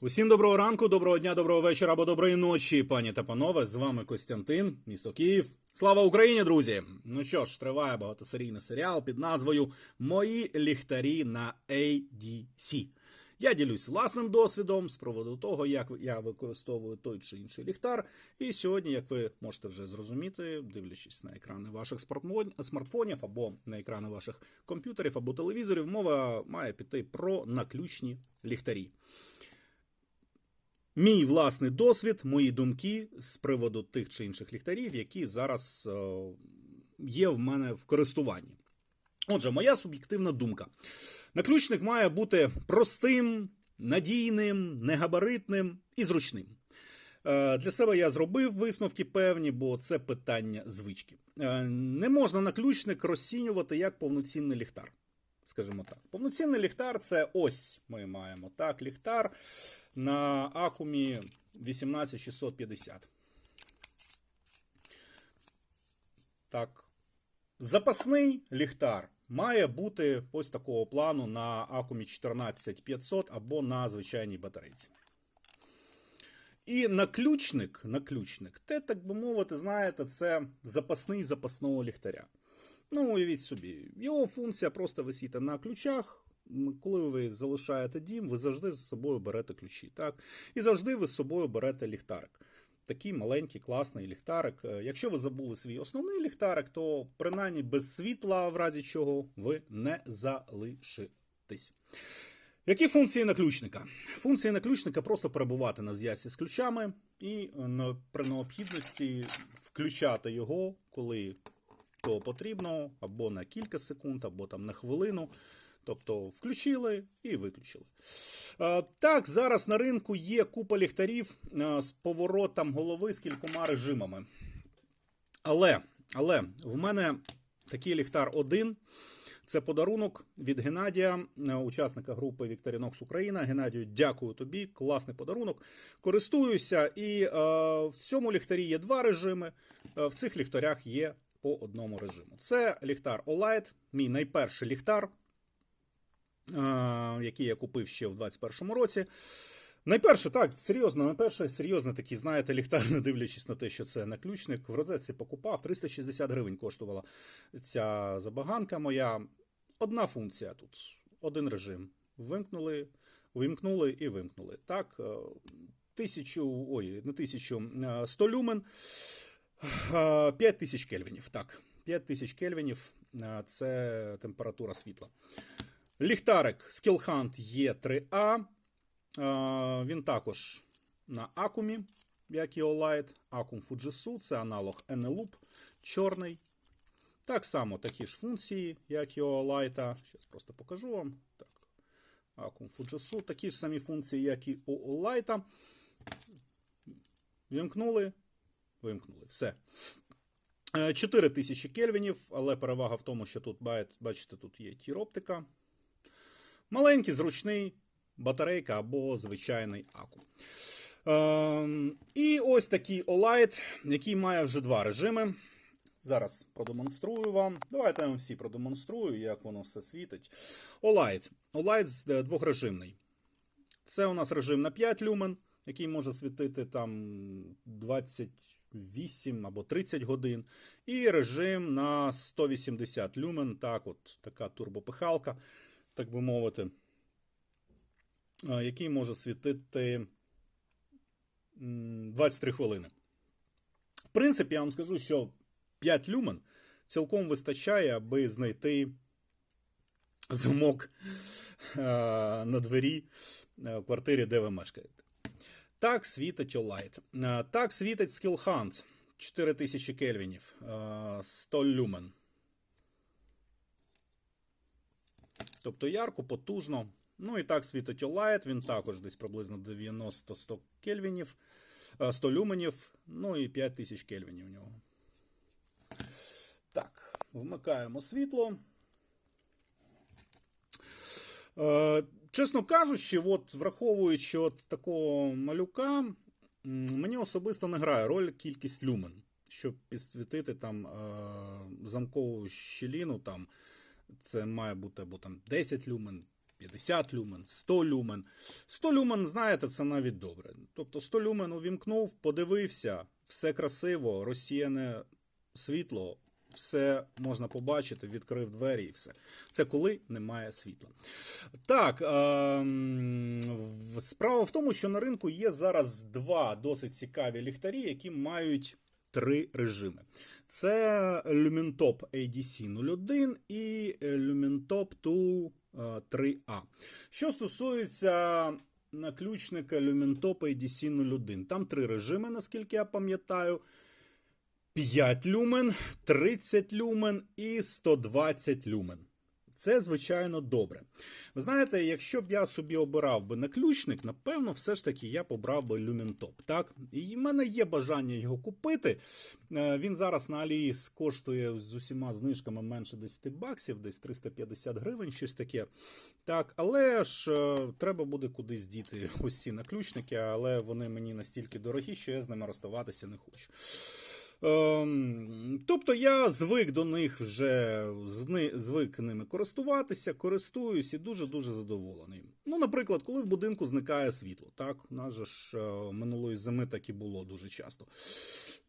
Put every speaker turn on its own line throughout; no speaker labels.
Усім доброго ранку, доброго дня, доброго вечора або доброї ночі, пані та панове. З вами Костянтин, місто Київ. Слава Україні, друзі! Ну що ж, триває багатосерійний серіал під назвою Мої ліхтарі на ADC. Я ділюсь власним досвідом з приводу того, як я використовую той чи інший ліхтар. І сьогодні, як ви можете вже зрозуміти, дивлячись на екрани ваших смартфонів або на екрани ваших комп'ютерів або телевізорів, мова має піти про наключні ліхтарі. Мій власний досвід, мої думки з приводу тих чи інших ліхтарів, які зараз е, є в мене в користуванні. Отже, моя суб'єктивна думка. Наключник має бути простим, надійним, негабаритним і зручним. Е, Для себе я зробив висновки певні, бо це питання звички. Е, Не можна наключник розцінювати як повноцінний ліхтар. Скажімо так, повноцінний ліхтар це ось ми маємо так, ліхтар на акумі 18650. Так. Запасний ліхтар має бути ось такого плану на акумі 14500 або на звичайній батарейці. І наключник, наключник, те, так би мовити, знаєте, це запасний запасного ліхтаря. Ну, уявіть собі, його функція просто висіти на ключах. Коли ви залишаєте дім, ви завжди з собою берете ключі, так? І завжди ви з собою берете ліхтарик. Такий маленький, класний ліхтарик. Е, Якщо ви забули свій основний ліхтарик, то принаймні без світла, в разі чого, ви не залишитесь. Які функції наключника? Функції наключника просто перебувати на зв'язці з ключами і е, при необхідності включати його, коли то потрібно, або на кілька секунд, або там на хвилину. Тобто включили і виключили. Так, зараз на ринку є купа ліхтарів з поворотом голови з кількома режимами. Але, але в мене такий ліхтар один. Це подарунок від Геннадія, е, учасника групи Victorinox Україна. Геннадію, дякую тобі. Класний подарунок. Користуюся. І е, в цьому ліхтарі є два режими. Е, в цих ліхтарях є по одному режиму. Це ліхтар Olight, мій найперший ліхтар, який я купив ще в 2021 році. Найперше, так, серйозно, найперше, серйозно такий, знаєте, ліхтар, не дивлячись на те, що це наключник. В розетці покупав 360 гривень коштувала ця забаганка моя. Одна функція тут, один режим. Вимкнули, вимкнули і вимкнули. Так, е, тисячу, ой, не тисячу, е, 100 люмен, 5 тисяч кельвінів. Так, 5 тисяч кельвінів е, це температура світла. Ліхтарик Skillhunt E3A. Е, Він також на акумі, як і Olight. Акум Fujitsu, це аналог Eneloop, чорний. Так само такі ж функції, як і Olight. Зараз просто покажу вам. Так. Акум Fujitsu. Такі ж самі функції, як і у Olight. Вимкнули, вимкнули. Все. Е, 4000 кельвінів, але перевага в тому, що тут, бачите, тут є тір-оптика. Маленький, зручний, батарейка або звичайний акум. Ем, і ось такий Olight, який має вже два режими. Зараз продемонструю вам. Давайте я вам всі продемонструю, як воно все світить. Olight. Olight е, двохрежимний. Це у нас режим на 5 люмен, який може світити там 28 або 30 годин. І режим на 180 люмен. Так, от така турбопихалка, так би мовити, який може світити 23 хвилини. В принципі, я вам скажу, що 5 люмен цілком вистачає, аби знайти замок на двері в квартирі, де ви мешкаєте. Так світить. Е, Так світить Skillhunt 4000 кельвінів, е, 100 люмен. Тобто ярко, потужно. Ну і так світить Olight, він також десь приблизно 90-100 кельвінів, е, 100 люменів, ну і 5000 кельвінів у нього. Так, вмикаємо світло. Е, чесно кажучи, от враховуючи от такого малюка, мені особисто не грає роль кількість люмен, щоб підсвітити там е, замкову щіліну, там, це має бути або там 10 люмен, 50 люмен, 100 люмен. 100 люмен, знаєте, це навіть добре. Тобто 100 люмен увімкнув, подивився, все красиво, розсіяне світло, все можна побачити, відкрив двері і все. Це коли немає світла. Так, ем, справа в тому, що на ринку є зараз два досить цікаві ліхтарі, які мають три режими. Це Lumentop ADC 01 і Lumentop 2 е, 3A. Що стосується наключника Lumentop ADC 01, там три режими, наскільки я пам'ятаю. 5 люмен, 30 люмен і 120 люмен. Це, звичайно, добре. Ви знаєте, якщо б я собі обирав би наключник, напевно, все ж таки я б обрав би Lumentop. Так? І в мене є бажання його купити. Е, Він зараз на Алі коштує з усіма знижками менше 10 баксів, десь 350 гривень, щось таке. Так, але ж е, треба буде кудись діти ось ці наключники, але вони мені настільки дорогі, що я з ними розставатися не хочу. Ем, тобто я звик до них вже звик ними користуватися, користуюсь і дуже-дуже задоволений. Ну, наприклад, коли в будинку зникає світло, так, у нас же ж е, минулої зими так і було дуже часто.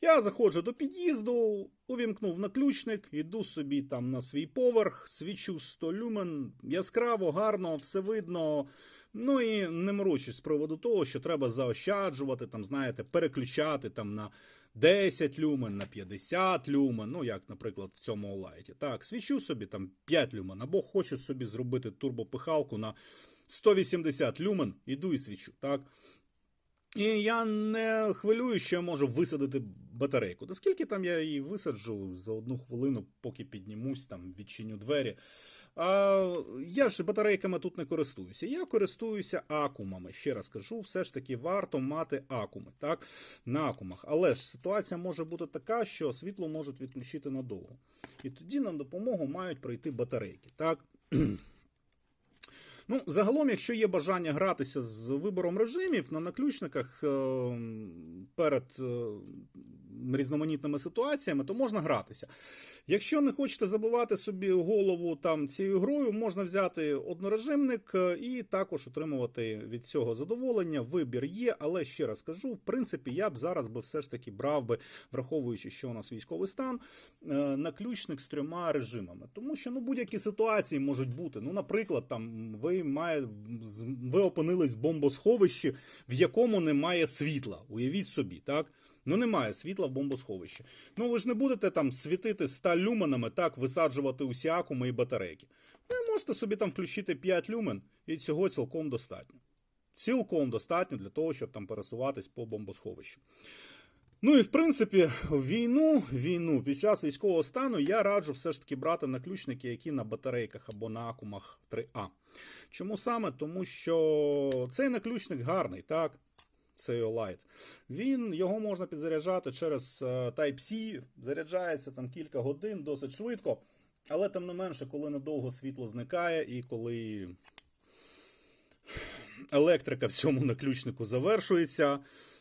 Я заходжу до під'їзду, увімкнув наключник, іду собі там на свій поверх, свічу 100 люмен, яскраво, гарно, все видно. Ну і не морочусь з приводу того, що треба заощаджувати, там, знаєте, переключати там на 10 люмен, на 50 люмен, ну як, наприклад, в цьому олайті. Так, свічу собі там 5 люмен, або хочу собі зробити турбопихалку на 180 люмен, іду і свічу. так. І я не хвилюю, що я можу висадити батарейку. Та скільки там я її висаджу за одну хвилину, поки піднімусь, там відчиню двері. А, я ж батарейками тут не користуюся. Я користуюся акумами. Ще раз кажу, все ж таки варто мати акуми, так? На акумах. Але ж ситуація може бути така, що світло можуть відключити надовго. І тоді на допомогу мають прийти батарейки. Так? Ну, загалом, якщо є бажання гратися з вибором режимів на наключниках е, перед е, різноманітними ситуаціями, то можна гратися. Якщо не хочете забивати собі голову там цією грою, можна взяти однорежимник е, і також отримувати від цього задоволення. Вибір є, але ще раз кажу, в принципі, я б зараз би все ж таки брав би, враховуючи, що у нас військовий стан, наключник з трьома режимами. Тому що ну будь-які ситуації можуть бути. Ну, наприклад, там ви має ви опинились в бомбосховищі, в якому немає світла. Уявіть собі, так? Ну немає світла в бомбосховищі. Ну ви ж не будете там світити 100 люменами, так, висаджувати усі акуми і батарейки. Ви можете собі там включити 5 люмен, і цього цілком достатньо. Цілком достатньо для того, щоб там пересуватись по бомбосховищу. Ну і в принципі, війну, війну під час військового стану я раджу все ж таки брати наключники, які на батарейках або на акумах 3А. Чому саме? Тому що цей наключник гарний, так? Цей. Він його можна підзаряджати через е, Type-C, заряджається там кілька годин, досить швидко. Але тим не менше, коли надовго світло зникає і коли електрика в цьому наключнику завершується,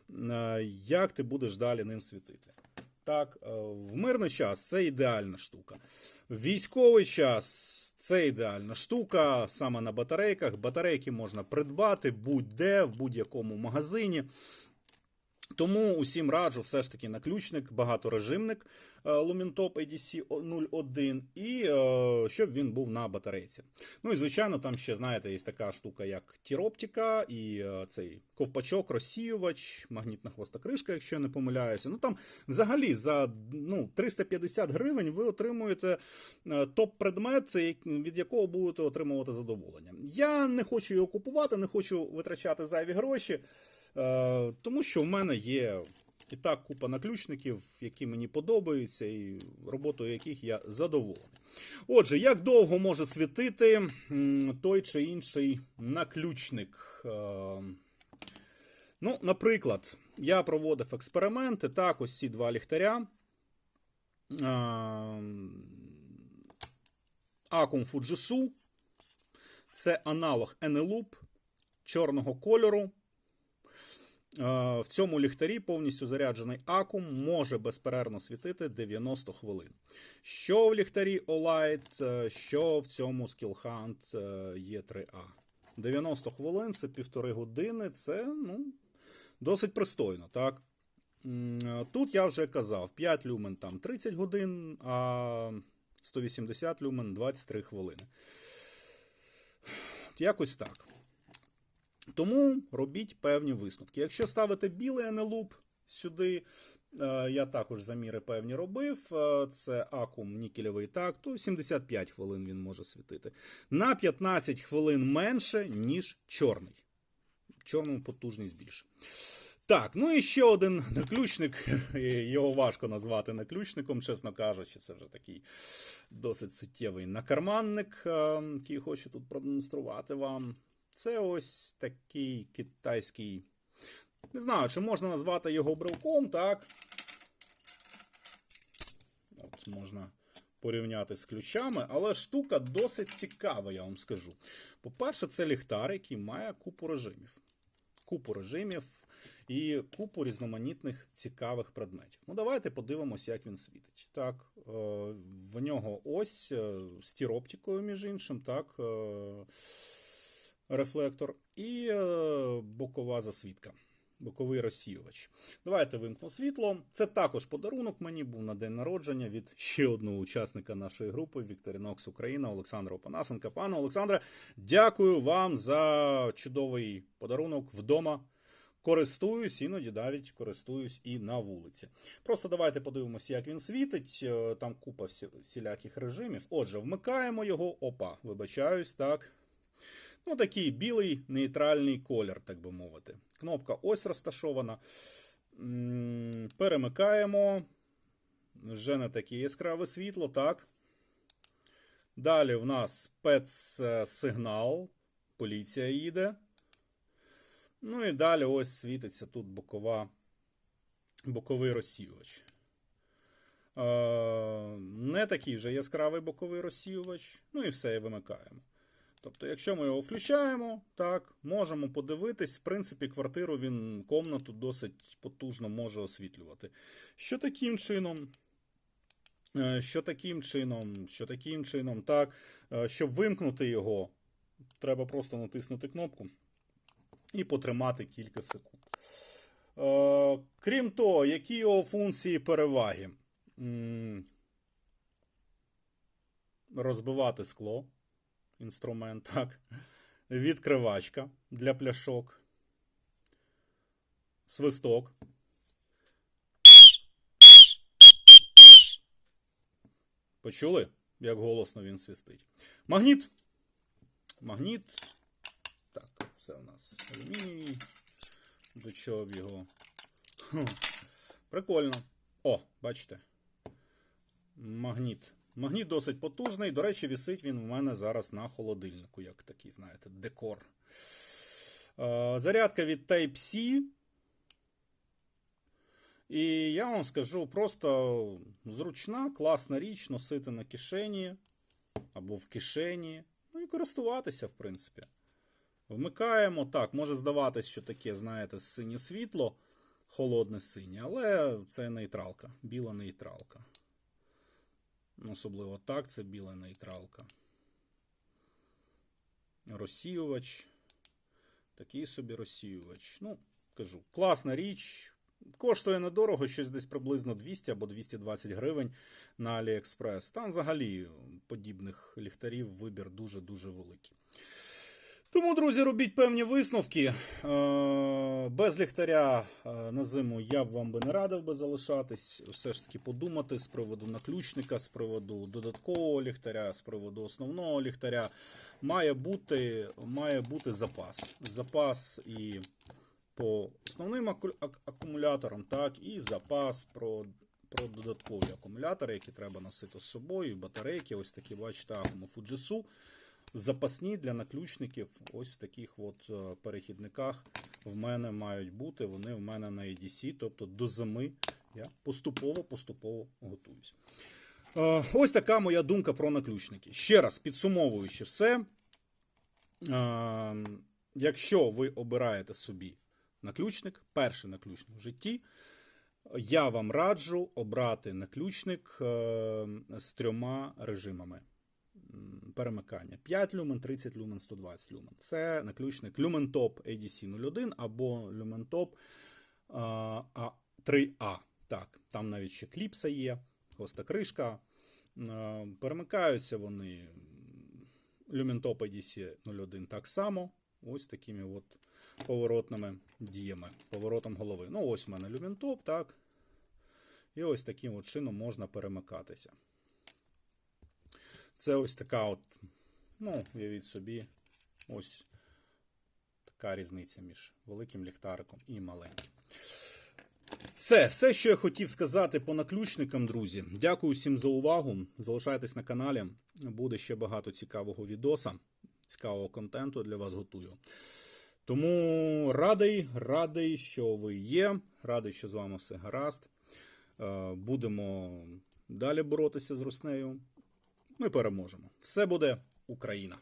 е, як ти будеш далі ним світити? Так, е, в мирний час це ідеальна штука. В військовий час це ідеальна штука, саме на батарейках. Батарейки можна придбати будь-де, в будь-якому магазині. Тому усім раджу все ж таки наключник, багаторежимник е, Lumentop ADC 01 і е, щоб він був на батарейці. Ну і звичайно, там ще знаєте, є така штука, як тіроптика, і е, цей ковпачок, розсіювач, магнітна хвостокришка, якщо я не помиляюся. Ну там взагалі за ну, 350 гривень ви отримуєте топ-предмет, від якого будете отримувати задоволення. Я не хочу його купувати, не хочу витрачати зайві гроші. Е, Тому що в мене є і так купа наключників, які мені подобаються, і роботою яких я задоволений. Отже, як довго може світити той чи інший наключник? Е, Ну, наприклад, я проводив експерименти, так, ось ці два ліхтаря. Е, Акум Fujitsu. Це аналог Eneloop чорного кольору. В цьому ліхтарі повністю заряджений акум може безперервно світити 90 хвилин. Що в ліхтарі Olight, е, що в цьому Skillhunt е, E3A. 90 хвилин це півтори години, це ну, досить пристойно, так? Е, Тут я вже казав, 5 люмен там 30 годин, а 180 люмен 23 хвилини. Якось так. Тому робіть певні висновки. Якщо ставити білий НЛУП сюди, е, я також заміри певні робив. е, Це акум нікельовий так, то 75 хвилин він може світити. На 15 хвилин менше, ніж чорний. Чорному потужність більше. Так, ну і ще один наключник. Його важко назвати наключником, чесно кажучи, це вже такий досить суттєвий накарманник, е, який хочу тут продемонструвати вам. Це ось такий китайський. Не знаю, чи можна назвати його брелком, так? От можна порівняти з ключами, але штука досить цікава, я вам скажу. По-перше, це ліхтар, який має купу режимів. Купу режимів і купу різноманітних цікавих предметів. Ну, давайте подивимося, як він світить. Так, е, в нього ось е, з тіроптикою, між іншим, так, е, рефлектор, і е, бокова засвітка. Боковий розсіювач. Давайте вимкну світло. Це також подарунок мені був на день народження від ще одного учасника нашої групи Вікторінокс Україна Олександра Опанасенка. Пане Олександре, дякую вам за чудовий подарунок вдома. Користуюсь, іноді навіть користуюсь і на вулиці. Просто давайте подивимося, як він світить. Е, Там купа всіляких режимів. Отже, вмикаємо його. Опа, вибачаюсь, так. Ну, такий білий нейтральний колір, так би мовити. Кнопка ось розташована. Перемикаємо. Вже не таке яскраве світло, так. Далі в нас спецсигнал. Поліція їде. Ну і далі ось світиться тут бокова, боковий розсіювач. Е, не такий вже яскравий боковий розсіювач. Ну і все, і вимикаємо. Тобто, якщо ми його включаємо, так, можемо подивитись, в принципі, квартиру він комнату досить потужно може освітлювати. Що таким чином? Е, Що таким чином, що таким чином, так, е, щоб вимкнути його, треба просто натиснути кнопку і потримати кілька секунд. Е, Крім того, які його функції переваги? Розбивати скло інструмент, так. Відкривачка для пляшок. Свисток. Почули, як голосно він свистить? Магніт. Магніт. Так, це у нас алюміній. До чого б його. Хм. Прикольно. О, бачите. Магніт. Магніт досить потужний. До речі, вісить він в мене зараз на холодильнику, як такий, знаєте, декор. Е, Зарядка від Type-C. І я вам скажу, просто зручна, класна річ носити на кишені або в кишені. Ну і користуватися, в принципі. Вмикаємо. Так, може здаватись, що таке, знаєте, синє світло, холодне синє, але це нейтралка, біла нейтралка. Особливо так, це біла нейтралка. Розсіювач. Такий собі розсіювач. Ну, кажу, класна річ. Коштує недорого, щось десь приблизно 200 або 220 гривень на AliExpress. Там взагалі подібних ліхтарів вибір дуже-дуже великий. Тому, друзі, робіть певні висновки. Без ліхтаря е, на зиму я б вам би не радив би залишатись. Все ж таки подумати з приводу наключника, з приводу додаткового ліхтаря, з приводу основного ліхтаря. Має бути, має бути запас. Запас і по основним аку- акумуляторам, так, і запас про, про додаткові акумулятори, які треба носити з собою, батарейки, ось такі, бачите, Акумо Fujitsu запасні для наключників ось в таких от е, перехідниках в мене мають бути. Вони в мене на EDC, тобто до зими я поступово-поступово готуюсь. Е, Ось така моя думка про наключники. Ще раз підсумовуючи все, е, якщо ви обираєте собі наключник, перший наключник в житті. Я вам раджу обрати наключник е, з трьома режимами перемикання: 5 люмен, 30 люмен, 120 люмен. Це наключник LumenTop ADC 01 або е, а, 3A. Так, там навіть ще кліпса є, хоста кришка. Перемикаються вони LumenTop ADC 01 так само. Ось такими от поворотними діями, поворотом голови. Ну, ось у мене LumenTop, так. І ось таким от чином можна перемикатися. Це ось така от, ну, уявіть собі, ось така різниця між великим ліхтариком і маленьким. Все, все, що я хотів сказати по наключникам, друзі. Дякую всім за увагу. Залишайтесь на каналі. Буде ще багато цікавого відоса, цікавого контенту для вас готую. Тому радий, радий, що ви є. Радий, що з вами все гаразд. Е, Будемо далі боротися з Руснею. Ми переможемо. Все буде Україна!